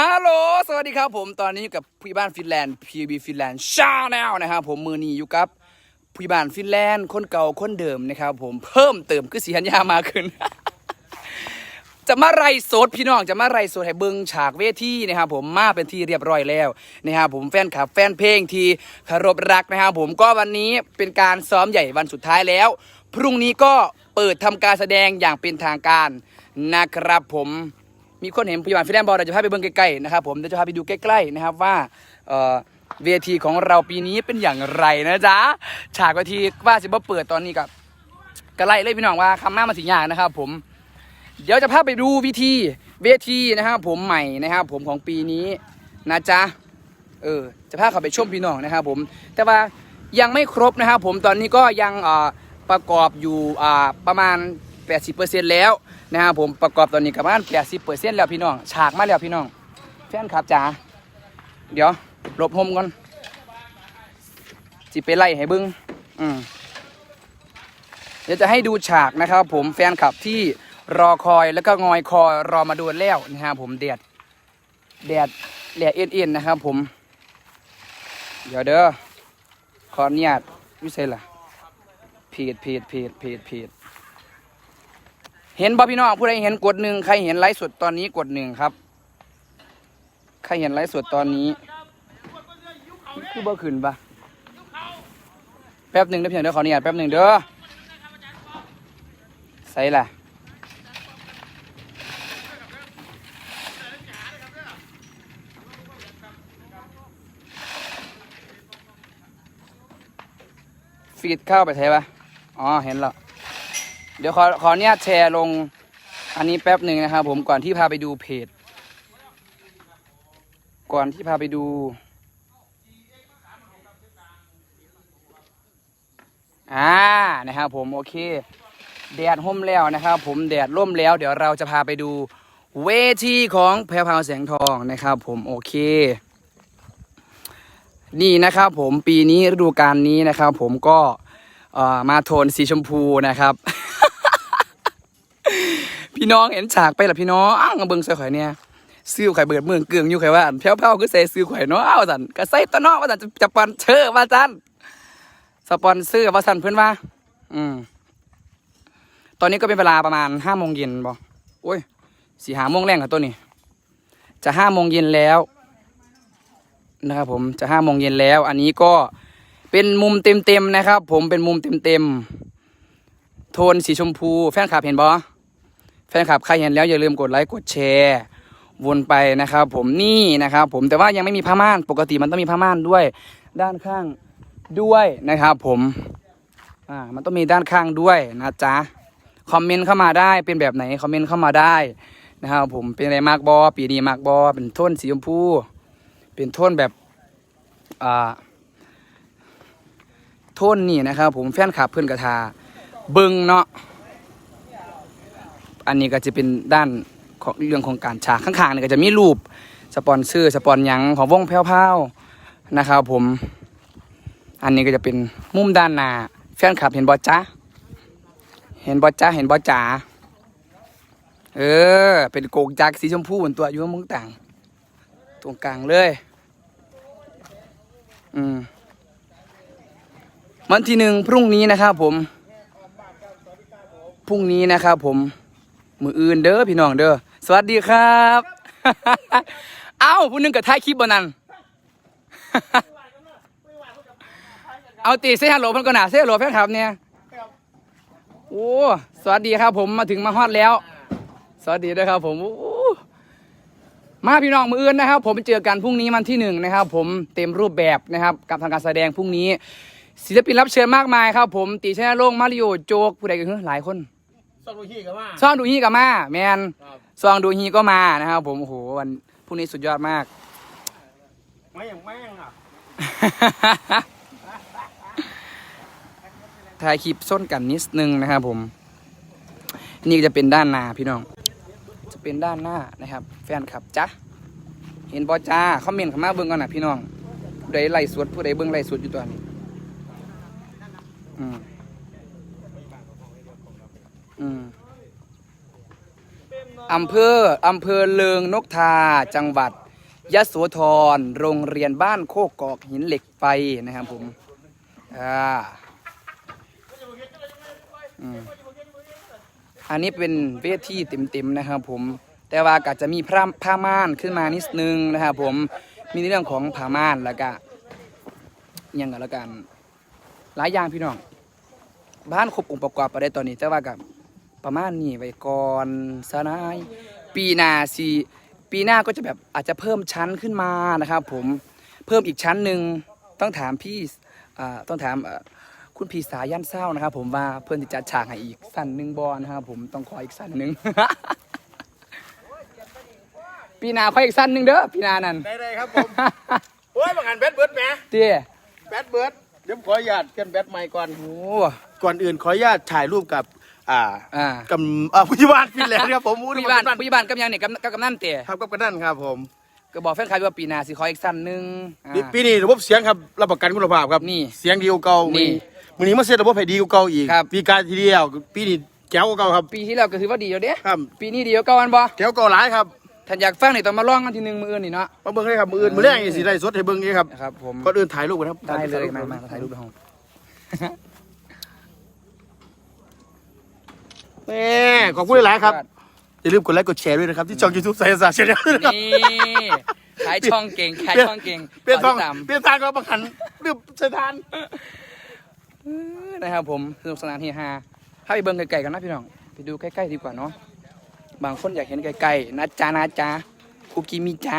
ฮัลโหล สวัสดีครับผม ตอนนี้อยู่กับผู้ใหญ่บ้านฟินแลนด์ PB ฟินแลนด์ชาแนลนะครับผม มือนี้อยู่กับผู้ใหญ่บ้านฟินแลนด์ คนเก่าคนเดิมนะครับผม เพิ่มเติมคือสีหันยามาขึ้น จะมาไรโสดพี่น้อง จะมาไรโสดให้เบิ้งฉากเวทีนะครับผม มาเป็นที่เรียบร้อยแล้วนะครับผม แฟนคลับแฟนเพลงที่เคารพรักนะครับผม ก็วันนี้เป็นการซ้อมใหญ่วันสุดท้ายแล้ว พรุ่งนี้ก็เปิดทำการแสดงอย่างเป็นทางการนะครับผม มีคนเห็นพยาบาลฟิแลนบอลเราจะพาไปเบิ่งใกล้ๆนะครับผมเดี๋ยวจะพาไปดูใกล้ๆนะครับว่าเวทีของเราปีนี้เป็นอย่างไรนะจ๊ะฉากเวทีว่าสิบ่เปิดตอนนี้กับกระไล่เลยพี่น้องว่าคำหน้ามาสิยากนะครับ ผม เดี๋ยวจะพาไปดูวิธีเวทีนะครับผมใหม่นะครับ ผมของปีนี้นะจ๊ะเออจะพาเขาไปชมพี่น้องนะครับ ผม แต่ว่ายังไม่ครบนะครับ ผมตอนนี้ก็ยังประกอบอยู่อ่าประมาณ 80%แล้ว นะครับผมประกอบตอนนี้กับประมาณ80%แล้วพี่น้อง ฉากมาแล้วพี่น้อง แฟนครับจ๋าเดี๋ยวหลบหมก่อนจิไปไล่ให้บึ้งอืมเดี๋ยวจะให้ดูฉากนะครับ ผมแฟนคลับที่รอคอยแล้วก็งอยคอยรอมาดูแล้วนะครับผมแดดแดดแดดเอ็นๆนะครับ ผม เดี๋ยวเด้อขออนุญาตวิเศษล่ะเพจเพจเพจเพจ เห็นบ่พี่น้องผู้ใดเห็นกดหนึ่งใครเห็นไลฟ์สดตอนนี้กดหนึ่งครับ ใครเห็นไลฟ์สดตอนนี้คือบ่ขึ้นปะแป๊บหนึ่งเด้อเพียงเด้อขออนุญาตแป๊บหนึ่งเด้อใส่ละฟีดเข้าไปใช่ปะอ๋อเห็นแล้ว เดี๋ยวขอขออนุญาตแชร์ลงอันนี้แป๊บหนึ่งนะครับผมก่อนที่พาไปดูเพจ ก่อนที่พาไปดู อ่านะครับผมโอเค แดดห่มแล้วนะครับผมแดดร่มแล้ว เดี๋ยวเราจะพาไปดูเวทีของแพรพาวแสงทองนะครับผมโอเค นี่นะครับผมปีนี้ฤดูกาลนี้นะครับผมก็มาโทนสีชมพูนะครับ พี่น้องเห็นฉากไปหรอพี่น้องเบิ่งใส่ข่อยเนี่ยซื้อข่อยเบิดเมืองเกลืองอยู่ข่อยว่าอันแพ้วๆก็ใส่ซื้อข่อยเนาะเอาสันก็ใส่ตัวเนาะว่าสันจะปอนเชอร์ว่าจันสปอนเซอร์ว่าสันเพื่อนว่า อืม ตอนนี้ก็เป็นเวลาประมาณห้าโมงเย็นบอโอ้ยสี่หาโมงแรงกับตัวนี้ จะห้าโมงเย็นแล้วนะครับผมจะห้าโมงเย็นแล้ว อันนี้ก็เป็นมุมเต็มๆนะครับ ผมเป็นมุมเต็มๆโทนสีชมพู แฟนคลับเห็นบอ แฟนคลับใครเห็นแล้วอย่าลืมกดไลค์กดแชร์วนไปนะครับ ผมนี่นะครับ ผมแต่ว่ายังไม่มีผ้าม่านปกติมันต้องมีผ้าม่านด้วย ด้านข้างด้วยนะครับ ผมอ่ามันต้องมีด้านข้างด้วยนะจ๊ะคอมเมนต์เข้ามาได้เป็นแบบไหนคอมเมนต์เข้ามาได้นะครับ ผมเป็นอะไรมากบอปีนี้มากบอเป็นโทนสีชมพูเป็นโทนแบบอ่าโทนนี่นะครับ ผมแฟนคลับเพื่อนกระทาบิงเนาะ อันนี้ก็จะเป็นด้านของเรื่องของการฉากข้างๆเนี่ก็จะมีรูปสปอนเซอร์สปอนยังของวงแพ้วๆนะครับผม อันนี้ก็จะเป็นมุมด้านหน้าแฟนคลับเห็นบอจ้าเห็นบอจ้าเห็นบอจ๋าเออ เป็นโกกจากสีชมพูเหมือนตัวอยู่มุ้งต่าง ตรงกลางเลย อืมวันที่หนึ่งพรุ่งนี้นะครับผม พรุ่งนี้นะครับผม มืออื่นเด้อพี่น้องเด้อสวัสดีครับ เอ้าผู้หนึงกับท้ายคลิปบนนั้น เอาตีเซฮัลโหลเพิ่นก็หนาเซฮัลโหลแฟนคลับเนี่ยโอ้สวัสดีครับ ผมมาถึงมาฮอดแล้ว สวัสดีด้วยครับ ผมมาพี่น้องมืออื่นนะครับ ผมเจอกันพรุ่งนี้วันที่หนึ่งนะครับ ผมเต็มรูปแบบนะครับ กับทางการแสดงพรุ่งนี้ศิลปินรับเชิญมากมายครับ ผมตีชนะโลงมาริโอโจกผู้ใดกันเฮ้ยหลายคน สรุปที่กันว่าซองดูฮีก็มา แมนครับซองดูฮีก็มานะครับ ผมโอ้โหวันพรุ่งนี้สุดยอดมากไม่อย่างแม่งอะถ่ายคลิปส้นกันนิดนึงนะครับผม นี่ก็จะเป็นด้านหน้าพี่น้อง จะเป็นด้านหน้านะครับ แฟนคลับจ้ะเห็นบอจ้าคอมเมนต์เข้ามาเบิ่งกันนะพี่น้องผู้ใดไล่สวดผู้ใดเบิ่งไล่สวดอยู่ตัวนี้ อืม อำเภออำเภอเลิงนกทา จังหวัดยะโสธร โรงเรียนบ้านโคกกอกหินเหล็กไฟนะครับผมอ่าอันนี้เป็นเวทีเต็มๆนะครับผม แต่ว่าก็จะมีผ้าผ้าม่านขึ้นมานิดนึงนะครับผม มีในเรื่องของผ้าม่านแล้วก็ยังกันแล้วกัน หลายอย่างพี่น้อง บ้านครบองค์ประกอบไปได้ตอนนี้ แต่ว่ากับ ประมาณนี้ไว้ก่อนสนายปีหน้าสีปีหน้าก็จะแบบอาจจะเพิ่มชั้นขึ้นมานะครับ ผมเพิ่มอีกชั้นหนึ่งต้องถามพี่อ่าต้องถามเอ่อคุณพี่สายันเศร้านะครับ ผมว่าเพื่อนที่จะฉากให้อีกสั้นหนึ่งบอนะครับ ผมต้องขออีกสั้นหนึ่งปีหน้าขออีกสั้นหนึ่งเด้อปีหน้านั่นได้เลยครับผมโอ้ยบางงานแบดเบิร์ดแหมเตี้ยแบดเบิร์ดเดี๋ยวผมขออนุญาตเปลี่ยนแบดใหม่ก่อนโอ้ก่อนอื่นขออนุญาตถ่ายรูปกับ อ่าอ่ากับอ่าผู้ใหญ่บ้านฟินแลนด์ครับผมผู้ใหญ่บ้านผู้ใหญ่บ้านกำยังเนี่ยกำกับกำนันเตี้ยครับกับกระนั่นครับ ผมก็บอกแฟนคลับว่าปีหน้าสิขออีกสั้นหนึ่งอ่าปีปีนี้ระบบเสียงครับรับประกันคุณภาพครับนี่เสียงดีกว่าเก่านี่มือนี้มาเสียระบบให้ดีกว่าเก่าอีกครับ ปีการทีเดียวปีนี้แก้วกว่าเก่าครับ ปีที่แล้วก็ถือว่าดีอยู่เด้ครับ ปีนี้ดีกว่าเก่าอันบ่แก้วเก่าหลายครับท่านอยากฟังนี่ต้องมาลองกันทีหนึงมืออื่นนี่เนาะ มาเบิ่งเลยครับมืออื่นมือแรกนี่สิได้สดให้เบิ่งนี่ครับนะครับผมก่อนอื่นถ่ายรูปกันครับได้เลยมามาถ่ายรูปไปห้อง แม่ขอบคุณหลายๆครับ อย่าลืมกดไลค์กดแชร์ด้วยนะครับ ที่ช่องยูทูบสายศาสตร์เชียร์นะครับนี่ขายช่องเก่งขายช่องเก่งเปลี่ยนช่องฝากติดตามเปลี่ยนทางก็บังคันลืมเส้นทางนะครับผมสนุกสนานเฮฮาถ้าไปเบิ่งไกลๆกันนะพี่น้องไปดูใกล้ๆดีกว่าเนาะบางคนอยากเห็นไกลๆนะจ๊ะนะจ๊ะคุกิมิจ๊ะ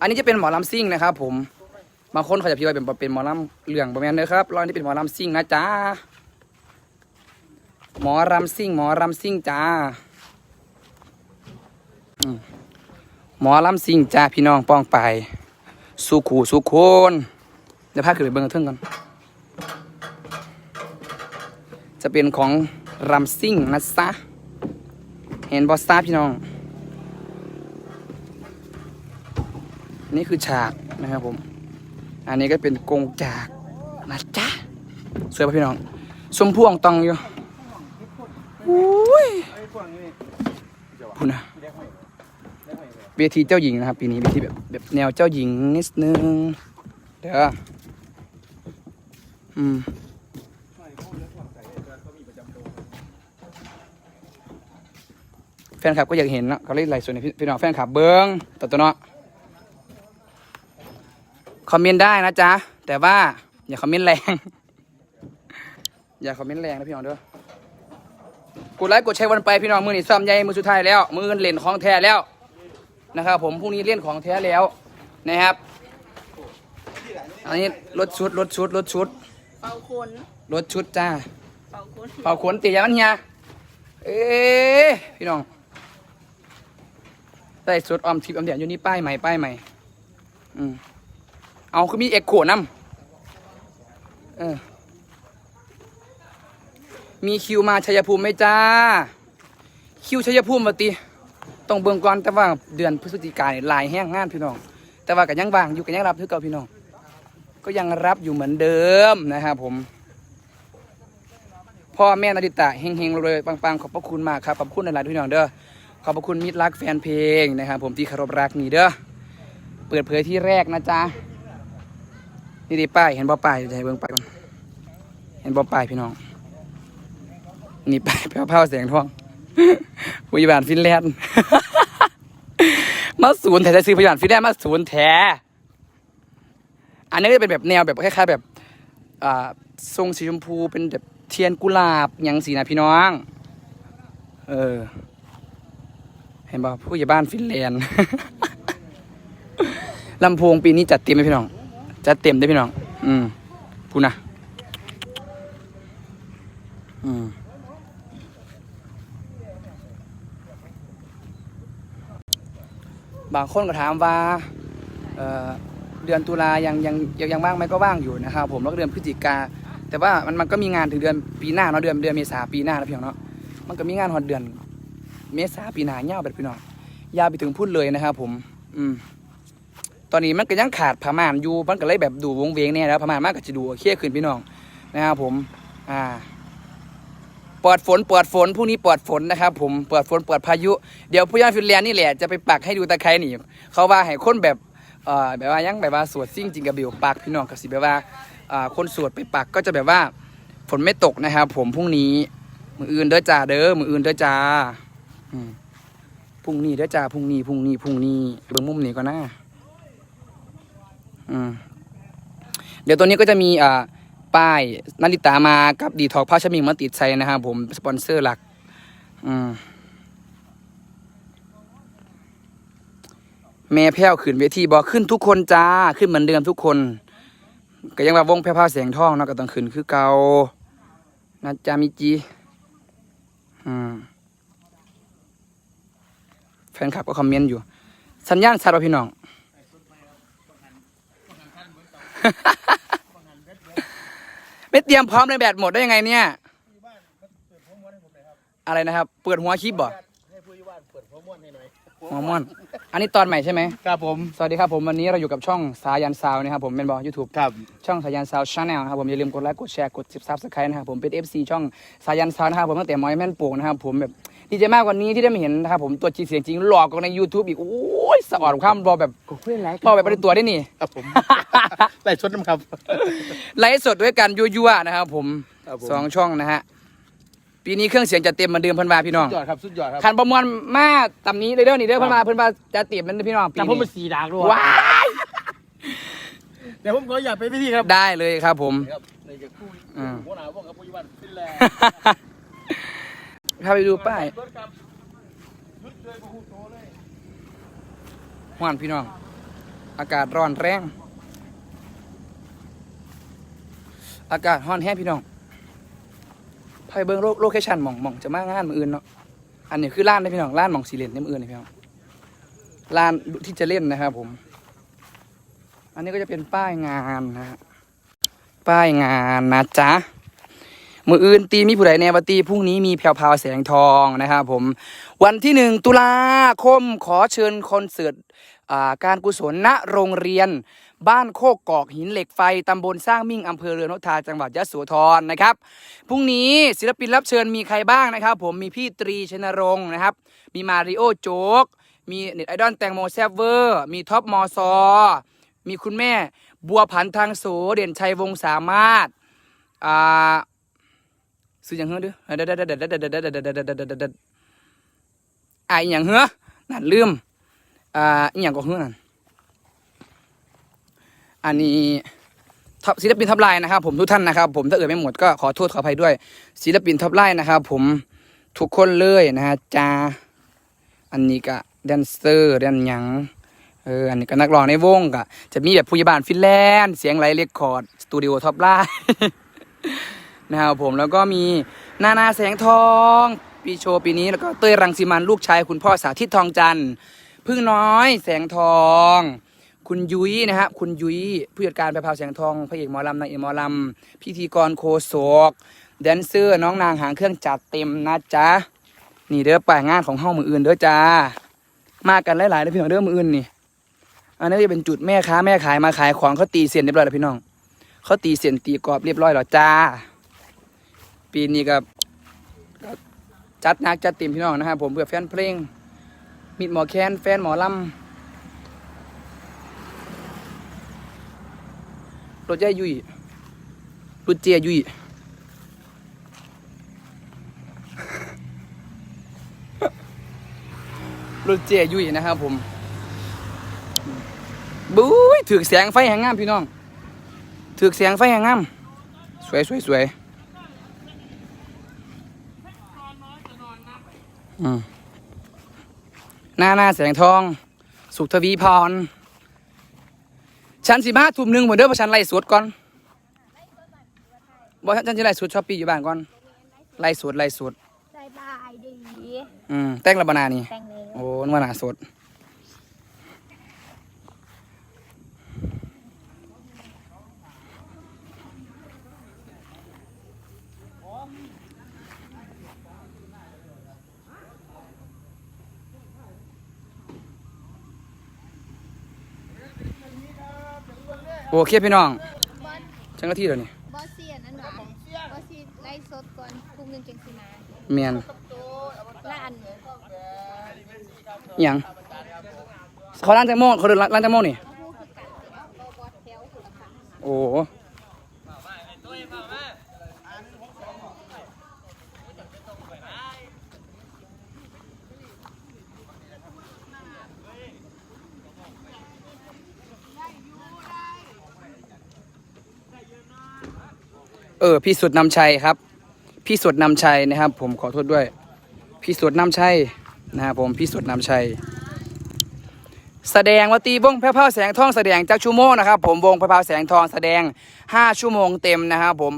อันนี้จะเป็นหมอลำซิ่งนะครับผม บางคนเขาจะพิว่าเป็นเป็นหมอลำเหลืองประมาณนี้ครับร้อยนี้เป็นหมอลำซิ่งนะจ๊ะหมอรำซิ่ง หมอรำซิ่งจ้าหมอลำซิ่งจ้าพี่น้องป้องไปสุขูสุโคนเดี๋ยวพาขึ้นไปเบิ้งเทิงกันจะเป็นของรำซิ่งนะซะเห็นบอสตาพี่น้อง นี่คือฉากนะครับผม อันนี้ก็เป็นกงจากนะจ๊ะสวยป่ะพี่น้องชมพ่วงตองอยู่อุ้ยพูนะเวทีเจ้าหญิงนะครับ ปีนี้เวทีแบบแบบแนวเจ้าหญิงนิดนึงเด้ออืมแฟนคลับก็อยากเห็นเนาะเขาเล่นไลฟ์สดในพี่พี่น้องแฟนคลับเบิ้งตัวตัวเนาะ คอมเมนต์ได้นะจ๊ะ แต่ว่าอย่าคอมเมนต์แรง อย่าคอมเมนต์แรงนะพี่น้องเด้อกดไลค์กดแชร์วันไปพี่น้องมือนี่ซ้อมใหญ่มือสุดท้ายแล้ว มือเล่นของแท้แล้วนะครับผมพรุ่งนี้เล่นของแท้แล้วนะครับ อันนี้รถชุดรถชุดรถชุดเป่าขนรถชุดจ้าเป่าขนเป่าขนตีอย่างนั้นเฮียเอ๊ะพี่น้องได้สุดออมทิพย์ออมเดียนอยู่นี่ป้ายใหม่ป้ายใหม่ อืม เอาคือมีเอกโขนำเออมีคิวมาชัยภูมิไหมจ้า คิวชัยภูมิมาติต้องเบิ่งก่อนแต่ว่าเดือนพฤศจิกายนลายแห้งงานพี่น้อง แต่ว่าก็ยังวางอยู่ก็ยังรับคือเก่าพี่น้อง ก็ยังรับอยู่เหมือนเดิมนะครับผมพ่อแม่นาดิตะเฮงเฮงๆเลยปังๆ ขอบพระคุณมากครับขอบคุณหลายๆพี่น้องเด้อขอบพระคุณมิตรรักแฟนเพลงนะครับผมที่คารพรักนี่เด้อเปิดเผยที่แรกนะจ๊ะ นี่ดีป้ายเห็นบ่ป้ายให้เบิ่งป้ายก่อนเห็นบ่ป้ายพี่น้อง นี่ป้ายแพ้วๆแสงทองพยาบาลฟินแลนด์มาศูนย์แถจะซื้อพยาบาลฟินแลนด์มาศูนย์แถอันนี้ก็จะเป็นแบบแนวแบบคล้ายๆแบบอ่าทรงสีชมพูเป็นแบบเทียนกุหลาบหยังสีนะพี่น้อง เออ เห็นป่ะผู้ใหญ่บ้านฟินแลนด์ลำโพงปีนี้จัดเต็มไหมพี่น้อง จัดเต็มได้พี่น้อง อืมพูนะอืมบางคนก็ถามว่าเเดือนตุลายังยังยังยังว่างไหมก็ว่างอยู่นะครับผมแล้วก็เดือนพฤศจิกา แต่ว่ามันมันก็มีงานถึงเดือนปีหน้าเนาะเดือนเดือนเมษาปีหน้าแล้วพี่น้องเนาะมันก็มีงานหอดเดือน เมษาปีหน้ายาวไปพี่น้องยาวไปถึงพูดเลยนะครับผม อืม ตอนนี้มันก็ยังขาดผ้าม่านอยู่มันก็เลยแบบดูวงเวงเนี่ยแล้วผ้าม่านมากก็จะดูโอเคขึ้นพี่น้องนะครับผมอ่าปปลอดฝนปลอดฝนพรุ่งนี้ปลอดฝนนะครับผมปลอดฝนปลอดพายุเดี๋ยวผู้ย่านฟินแลนด์นี่แหละจะไปปักให้ดูตะไคร้นี่เขาว่าให้คนแบบเอ่อแบบว่ายังแบบว่าสวดซิ่งจริงกับบิวปักพี่น้องกับสิแบบว่าอ่าคนสวดไปปักก็จะแบบว่าฝนไม่ตกนะครับผมพรุ่งนี้มืออื่นเด้อจ้าเด้อมืออื่นเด้อจ้าอืมพรุ่งนี้เด้อจ้าพรุ่งนี้พรุ่งนี้พรุ่งนี้เบิ่งมุมนี้ก่อนนะ อืมเดี๋ยวตัวนี้ก็จะมีอ่าป้ายนาริตามากับดีทอกพาชมิงมาติดใส่นะครับผมสปอนเซอร์หลัก อืมแม่แพ้วขึ้นเวทีบอกขึ้นทุกคนจ้าขึ้นเหมือนเดิมทุกคน ก็ยังว่าวงแพ้วพราวแสงท่องเนาะก็ต้องขึ้นคือเกานะจามิจีอืมแฟนคลับก็คอมเมนต์อยู่ สัญญาณชัดป่ะพี่น้อง ไม่เตรียมพร้อมเลยแบตหมดได้ยังไงเนี่ย อะไรนะครับ เปิดหัวคลิปบ่ให้ผู้ว่าเปิดหัวม้วนให้หน่อยหัวม่อนอันนี้ตอนใหม่ใช่ไหม ครับผม สวัสดีครับผมวันนี้เราอยู่กับช่องสายันซาวนะครับผมเป็นบอยูทูบครับ ช่องสายันซาวชาแนลนะครับผมอย่าลืมกดไลค์กดแชร์กดซับสไครต์นะครับผมเป็น FC ช่องสายันซาวนะครับผมตั้งแต่หมอยแม่นโป่งนะครับผมแบบ ดีใจมากกว่านี้ที่ได้มาเห็นนะครับผมตัวจริงเสียงจริงหลอกกันใน YouTube อีก โอ้ยสะอ่อนข้ามรอแบบก็คุยหลายรอแบบเป็นตัวได้นี่ ครับผม ไล่ชดน้ำครับ ไลฟ์สดด้วยกันยั่วๆนะครับผมครับผม สองช่องนะฮะ ปีนี้เครื่องเสียงจะเต็มเหมือนเดิมเพันวาพี่น้อง สุดยอดครับสุดยอดครับคันประมวลมาตำนี้เลยเด้อนี่เด้อเพันวาเพันวาจะเต็มเหมือนพี่น้องปีแต่ผมเป็นนี้สีดากด้วยว้ายเดี๋ยวผมขออยากไปพิธีครับได้เลยครับผม ครับในจะคู่อืม หัวหน้าวงกับผู้ว่าฟินแลนด์ พาไปดูป้ายห้อนพี่น้อง อากาศร้อนแรง อากาศร้อนแห้งพี่น้องพาไปเบิ้งโลเคชั่นมองมองจะมางานมืออื่นเนาะ อันนี้คือร้านนะพี่น้องร้านมองสีเลนในมืออื่นนะพี่น้องร้านที่จะเล่นนะครับผม อันนี้ก็จะเป็นป้ายงานนะ ป้ายงานนะจ๊ะ มืออื่นตีมีผู้ใดแนวตีพรุ่งนี้มีแผ่วพาวแสงทองนะครับผม วันที่หนึ่งตุลาคมขอเชิญคอนเสิร์ตการกุศลณโรงเรียน บ้านโคกกอกหินเหล็กไฟตำบลสร้างมิ่งอำเภอเรือนทาจังหวัดยะโสธรนะครับพรุ่งนี้ศิลปินรับเชิญมีใครบ้างนะครับ ผมมีพี่ตรีชนรงค์นะครับ มีมาริโอโจ๊กมีเน็ตไอดอลแตงโมแซฟเวอร์ มีท็อปมอซอมีคุณแม่บัวผันทางโสเด่นชัยวงสามารถอ่า ซื้ออย่างเฮ้อเด้อเด็ดเด็ดเด็ดเด็ดเด็ดเด็ดเด็ดเด็ดเด็ดเด็ดเด็ดอ่าอย่างเฮ้อนั่นลืมอ่าอหย่างก็เฮ้อนั่นอันนี้ท็อปศิลปินท็อปไลน์นะครับผมทุกท่านนะครับ ผมถ้าเอ่ยไม่หมดก็ขอโทษขออภัยด้วย ศิลปินท็อปไลน์นะครับ ผมทุกคนเลยนะฮะจ้าอันนี้ก็แดนเซอร์แดนหยังเอออันนี้ก็นักร้องในวงก็จะมีแบบผู้ใหญ่บ้านฟินแลนด์เสียงไหลเรคคอร์ดสตูดิโอท็อปไลน์ นะครับผมแล้วก็มีนานาแสงทองปีโชว์ปีนี้แล้วก็เต้ยรังสีมันลูกชายคุณพ่อสาธิตทองจันทร์พึ่งน้อยแสงทอง คุณยุ้ยนะฮะคุณยุ้ยผู้จัดการไปพาวแสงทองพระเอกหมอลำนางเอกหมอลำพิธีกรโคโศกแดนเซอร์น้องนางหางเครื่องจัดเต็มนะจ๊ะนี่เด้อป่ายงานของห้องมืออื่นเด้อจ้ามากันหลายๆเด้อพี่น้องเด้อมืออื่นนี่อันนี้จะเป็นจุดแม่ค้าแม่ขายมาขายของเขาตีเสียนเรียบร้อยแล้วพี่น้องเขาตีเสียนตีกรอบเรียบร้อยแล้วจ้า ปีนี้ก็จัดนักจัดเต็มพี่น้องนะครับผมเพื่อแฟนเพลง มิดหมอแคนแฟนหมอลำรถเจยุยรถเจยุยรถเจยุยนะครับผมบุ้ยถือแสงไฟแห่งงามพี่น้องถือแสงไฟแห่งงาม สวยสวยสวย อืม หน้าหน้าแสงทอง สุขทวีพรฉันสิบห้าทุ่มหนึ่งเหมือนเดิมเพราะฉันไล่สวดก่อนบอกฉันจะไล่สวดช้อปปี้อยู่บ้านก่อนไล่สวดไล่สวดสบายดีอืมแต่งระบานานี่ แต่งเลยโอ้นวานาสด โอเคพี่น้องบอสจังหน้าที่เดี๋ยวนี้บอสเซียนนั่นหรอบอสซีไล่สดก่อนพรุ่งนึงจังสิมาเมียนและอันอหย่างเขาล้างแตงโมเขาเดินล้างแตงโมนี่โอ้โหเออ อพี่สุดนำชัยครับ พี่สุดนำชัยนะครับ ผมขอโทษด้วย พี่สุดนำชัยนะครับผมพี่สุดนำชัย แสดงว่าตีวงแพร่ผ้าแสงทองแสดงจากชั่วโมงนะครับ ผมวงแพร่ผ้าแสงทองแสดง 5 ชั่วโมงเต็มนะครับผม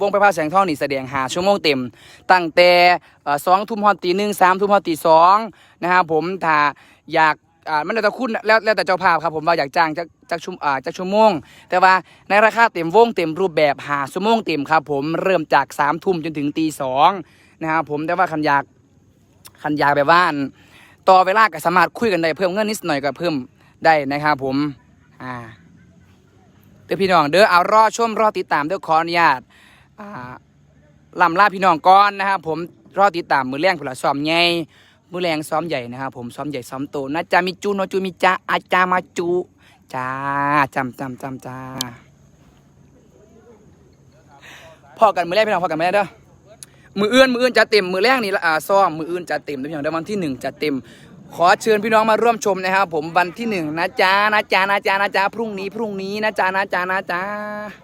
วงแพร่ผ้าแสงทองนี่แสดง5ชั่วโมงเต็ม ตั้งแต่สองทุ่มฮอดตีหนึ่งสามทุ่มฮอดตีสองนะครับผมถ้าอยาก อ่ามันแล้วแต่คุณแล้วแล้วแต่เจ้าภาพครับผมว่าอยากจ้างจากจากชั่วอ่าจากชั่วโมง แต่ว่าในราคาเต็มวงเต็มรูปแบบหาชั่วโมงเต็มครับ ผมเริ่มจาก3ามทุ่มจนถึงตีสองนะครับผมแต่ว่าคันอยากคันอยากแบบว่าต่อเวลาก็สามารถคุยกันได้เพิ่มเงินนิดหน่อยก็เพิ่มได้นะครับผมอ่าเด้อพี่น้องเด้อเอารอชมรอติดตามเด้อขออนุญาตอ่าลำลาพี่น้องก่อนนะครับผมรอติดตามมือแรงผุละซ้อมใหญ่ มือแรงซ้อมใหญ่นะครับผมซ้อมใหญ่ซ้อมโตนะจามิจูโนจูมิจ้าอาจามาจูจ้าจำจำจำจ้าพอกันมือแรกพี่น้องพอกันไม่เด้อมือเอื่นมือเอื่นจะเต็มมือแรกนี่ละอ่าซ่อมมืออื่นจะเต็มทุกอย่างเดี๋ยววันที่หนึ่งจะเต็ม ขอเชิญพี่น้องมาร่วมชมนะครับผมวันที่หนึ่งนะจ๊ะนะจ๊ะนะจ๊ะนะจ๊ะพรุ่งนี้พรุ่งนี้นะจ๊ะนะจ๊ะนะจ๊ะ